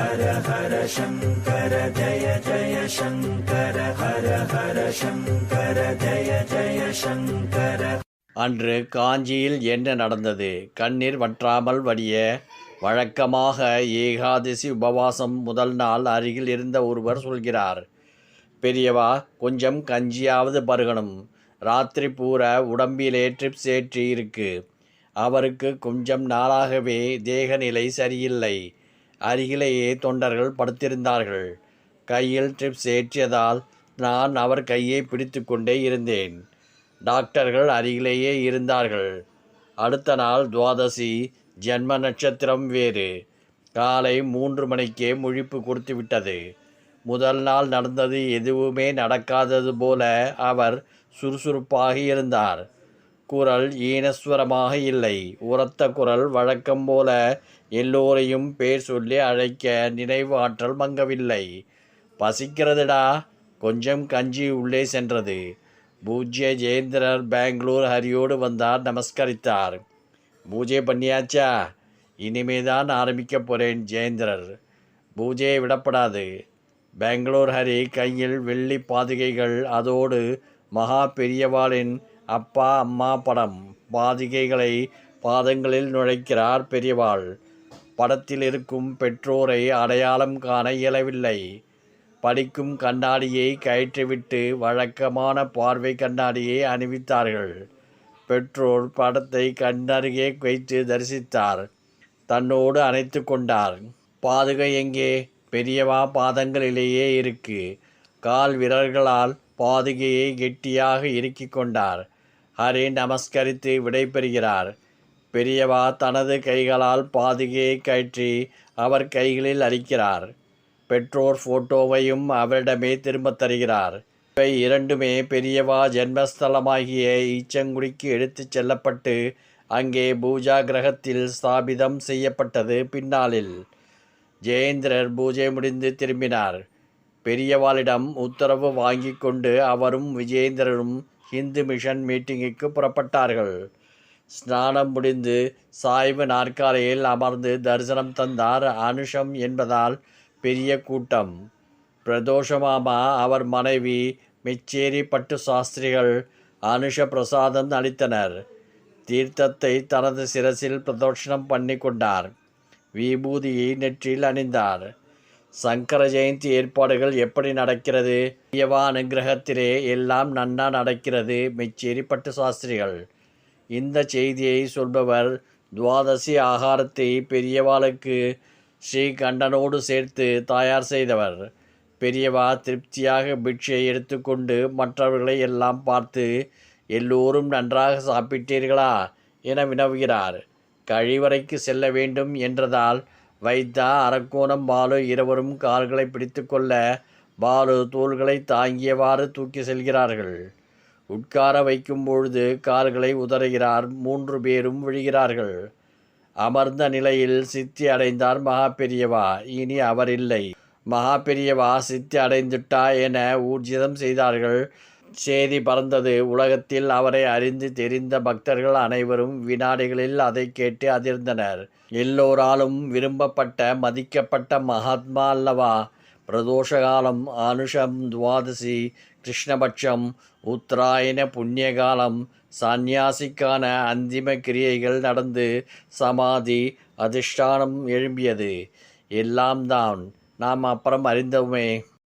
ஹர ஹர சங்கர ஜய ஜய சங்கர ஹர ஹர சங்கர ஜய ஜய சங்கர. அன்று காஞ்சியில் என்ன நடந்தது? கண்ணீர் வற்றாமல் வடிய வழக்கமாக ஏகாதசி உபவாசம் முதல் நாள் அருகில் இருந்த ஒருவர் சொல்கிறார் பெரியவா கொஞ்சம் கஞ்சியாவது பருகணும். ராத்திரி பூரா உடம்பிலே ட்ரிப்ஸ் ஏற்றி இருக்கு அவருக்கு கொஞ்சம் நாளாகவே தேகநிலை சரியில்லை. அருகிலேயே தொண்டர்கள் படுத்திருந்தார்கள். கையில் ட்ரிப்ஸ் ஏற்றியதால் நான் அவர் கையை பிடித்து கொண்டே இருந்தேன். டாக்டர்கள் அருகிலேயே இருந்தார்கள். அடுத்த நாள் துவாதசி ஜென்ம நட்சத்திரம் வேறு. காலை மூன்று மணிக்கே முழிப்பு கொடுத்து விட்டது முதல் நாள் நடந்தது எதுவுமே நடக்காதது போல அவர் சுறுசுறுப்பாக இருந்தார். குரல் ஈனஸ்வரமாக இல்லை. உரத்த குரல் வழக்கம் போல எல்லோரையும் பேர் சொல்லி அழைக்க நினைவு ஆற்றல் மங்கவில்லை. பசிக்கிறதுடா கொஞ்சம் கஞ்சி உள்ளே சென்றது. பூஜ்ய ஜெயேந்திரர் பெங்களூர் ஹரியோடு வந்தார் நமஸ்கரித்தார். பூஜை பண்ணியாச்சா? இனிமே தான் ஆரம்பிக்க போகிறேன் ஜெயேந்திரர். பூஜையை விடப்படாது. பெங்களூர் ஹரி கையில் வெள்ளி பாதுகைகள் அதோடு மகா பெரியவாளின் அப்பா அம்மா படம். பாதிகைகளை பாதங்களில் நுழைக்கிறார் பெரியவாள். படத்தில் இருக்கும் பெற்றோரை அடையாளம் காண இயலவில்லை. படிக்கும் கண்ணாடியை கயிற்றுவிட்டு வழக்கமான பார்வை கண்ணாடியை அணிவித்தார்கள். பெற்றோர் படத்தை கண்ணருகே வைத்து தரிசித்தார். தன்னோடு அணைத்து கொண்டார். பாதுகை எங்கே? பெரியவா பாதங்களிலேயே இருக்கு. கால் விரல்களால் பாதுகையை கெட்டியாக இறுக்கிக் கொண்டார். ஹரி நமஸ்கரித்து விடைபெறுகிறார். பெரியவா தனது கைகளால் பாதுகையை கயற்றி அவர் கைகளில் அளிக்கிறார் பெற்றோர் போட்டோவையும் அவரிடமே திரும்பத் தருகிறார். இவை இரண்டுமே பெரியவா ஜென்மஸ்தலமாகிய ஈச்சங்குடிக்கு எடுத்துச் செல்லப்பட்டு அங்கே பூஜா கிரகத்தில் ஸ்தாபிதம் செய்யப்பட்டது பின்னாளில். ஜெயேந்திரர் பூஜை முடிந்து திரும்பினார். பெரியவாளிடம் உத்தரவு வாங்கி கொண்டு அவரும் விஜயேந்திரரும் ஹிந்து மிஷன் மீட்டிங்குக்கு புறப்பட்டார்கள். ஸ்நானம் முடிந்து சாய்வு நாற்காலையில் அமர்ந்து தரிசனம் தந்தார் அனுஷம் என்பதால் பெரிய கூட்டம். பிரதோஷமாமா அவர் மனைவி மிச்சேரி பட்டு சாஸ்திரிகள் அனுஷ பிரசாதம் அளித்தனர். தீர்த்தத்தை தனது சிரசில் பிரதோஷனம் பண்ணி கொண்டார் விபூதியை நெற்றியில் அணிந்தார். சங்கர ஜெயந்தி ஏற்பாடுகள் எப்படி நடக்கிறது? பெரியவா அனுகிரகத்திலே எல்லாம் நன்னா நடக்கிறது மெச்சேரி பட்டு சாஸ்திரிகள். இந்த செய்தியை சொல்பவர் துவாதசி ஆகாரத்தை பெரியவாளுக்கு ஸ்ரீகண்டனோடு சேர்த்து தயார் செய்தவர். பெரியவா திருப்தியாக பிட்சியை எடுத்துக்கொண்டு மற்றவர்களை எல்லாம் பார்த்து எல்லோரும் நன்றாக சாப்பிட்டீர்களா? என வினவுகிறார். கழிவறைக்கு செல்ல வேண்டும் என்றதால் வைத்தா அரக்கோணம் பாலு இருவரும் கால்களை பிடித்து கொள்ள பாலு தோள்களை தாங்கியவாறு தூக்கி செல்கிறார்கள். உட்கார வைக்கும் பொழுது கால்களை உதறுகிறார். மூன்று பேரும் விழுகிறார்கள். அமர்ந்த நிலையில் சித்தி அடைந்தார். மகா பெரியவா இனி அவர் இல்லை மகா பெரியவா சித்தி அடைந்துட்டா என ஊர்ஜிதம் செய்தார்கள். செய்தி பறந்தது. உலகத்தில் அவரை அறிந்து தெரிந்த பக்தர்கள் அனைவரும் வினாடிகளில் அதை கேட்டு அதிர்ந்தனர். எல்லோராலும் விரும்பப்பட்ட மதிக்கப்பட்ட மகாத்மா அல்லவா? பிரதோஷகாலம் அனுஷம் துவாதசி கிருஷ்ணபட்சம் உத்தராயண புண்ணியகாலம் சந்நியாசிக்கான அந்திம கிரியைகள் நடந்து சமாதி அதிஷ்டானம் எழும்பியது. எல்லாம் தான். நாம் அப்புறம் அறிந்தோமே